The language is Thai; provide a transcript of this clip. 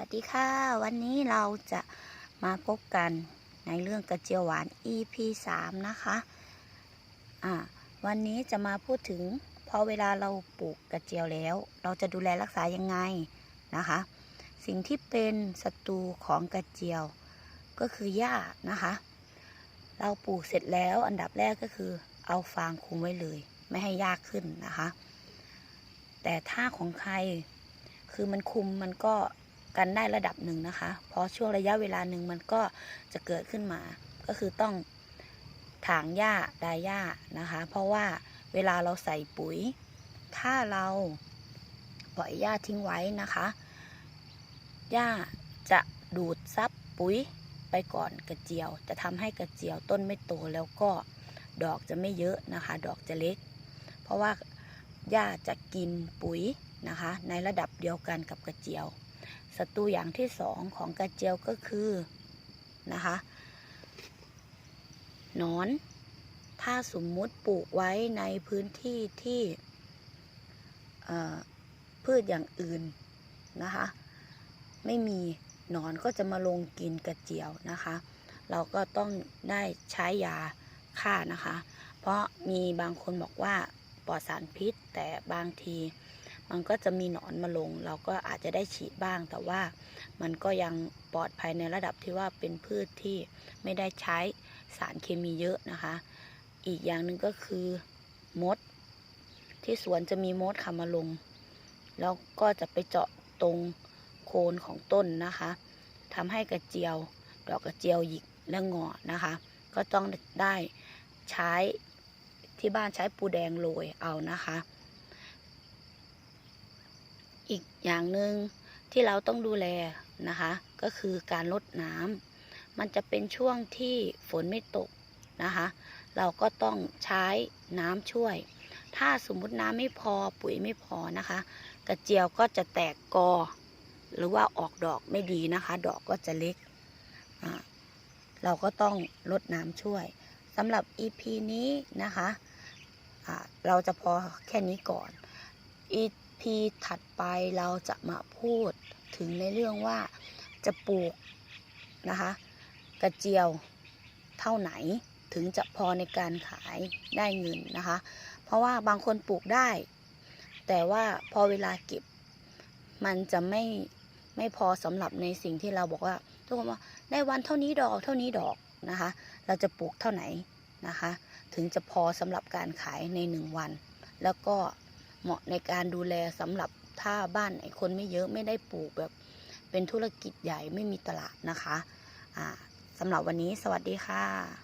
วัสดีค่ะ วันนี้เราจะมาพบกันในเรื่องกระเจียวหวาน EP 3 นะคะอ่าวันนี้จะมาพูดถึงพอเวลาเราปลูกกระเจียวแล้ว เราจะดูแลรักษายังไงนะคะ สิ่งที่เป็นศัตรูของกระเจียวก็คือหญ้านะคะ เราปลูกเสร็จแล้วอันดับแรกก็คือเอาฟางคุมไว้เลย ไม่ให้หญ้าขึ้นนะคะ แต่ถ้าของใครคือมันคุมมันก็ กันได้ระดับหนึ่งนะคะ เพราะช่วงระยะเวลาหนึ่งมันก็จะเกิดขึ้นมา ก็คือต้องถางหญ้าดายหญ้านะคะ เพราะว่าเวลาเราใส่ปุ๋ย ถ้าเราปล่อยหญ้าทิ้งไว้นะคะหญ้าจะดูดซับปุ๋ยไปก่อนกระเจียว จะทำให้กระเจียวต้นไม่โตแล้วก็ดอกจะไม่เยอะนะคะ ดอกจะเล็ก เพราะว่าหญ้าจะกินปุ๋ยนะคะ ในระดับเดียวกันกับกระเจียว ศัตรูอย่างที่สองของกระเจียวก็คือนะคะนอน ถ้าสมมุติปลูกไว้ในพื้นที่ที่พืชอย่างอื่นนะคะ ไม่มีนอนก็จะมาลงกินกระเจียวนะคะ เราก็ต้องได้ใช้ยาฆ่านะคะ เพราะมีบางคนบอกว่าปลอดสารพิษแต่บางที มันก็จะมีหนอนมาลง เราก็อาจจะได้ฉีดบ้าง แต่ว่ามันก็ยังปลอดภัยในระดับที่ว่าเป็นพืชที่ไม่ได้ใช้สารเคมีเยอะนะคะ อีกอย่างหนึ่งก็คือมด ที่สวนจะมีมดค่ะมาลง แล้วก็จะไปเจาะตรงโคนของต้นนะคะทำให้กระเจียว ดอกกระเจียวหยิกและงอนะคะ ก็ต้องได้ใช้ที่บ้านใช้ปูแดงโรยเอานะคะ อีกอย่างหนึ่งที่เราต้องดูแลนะคะ ก็คือการลดน้ำมันจะเป็นช่วงที่ฝนไม่ตกนะคะ เราก็ต้องใช้น้ำช่วย ถ้าสมมุติน้ำไม่พอปุ๋ยไม่พอนะคะ กระเจียวก็จะแตกกอ หรือว่าออกดอกไม่ดีนะคะ ดอกก็จะเล็ก เราก็ต้องลดน้ำช่วยสำหรับ EP นี้นะคะอ่าเราจะพอแค่นี้ก่อน EP ถัดไปเราจะมาพูดถึงในเรื่องว่าจะปลูกนะคะ กระเจียวเท่าไหนถึงจะพอในการขายได้เงินนะคะ เพราะว่าบางคนปลูกได้ แต่ว่าพอเวลาเก็บ มันจะไม่ไม่พอสำหรับในสิ่งที่เราบอกว่าทุกคนว่าได้วันเท่านี้ดอกเท่านี้ดอกนะคะ เราจะปลูกเท่าไหนนะคะ ถึงจะพอสำหรับการขายในหนึ่งวัน แล้วก็ เหมาะในการดูแลสำหรับถ้าบ้านไหนคนไม่เยอะไม่ได้ปลูกแบบ เป็นธุรกิจใหญ่ไม่มีตลาดนะคะ อ่าสำหรับวันนี้สวัสดีค่ะ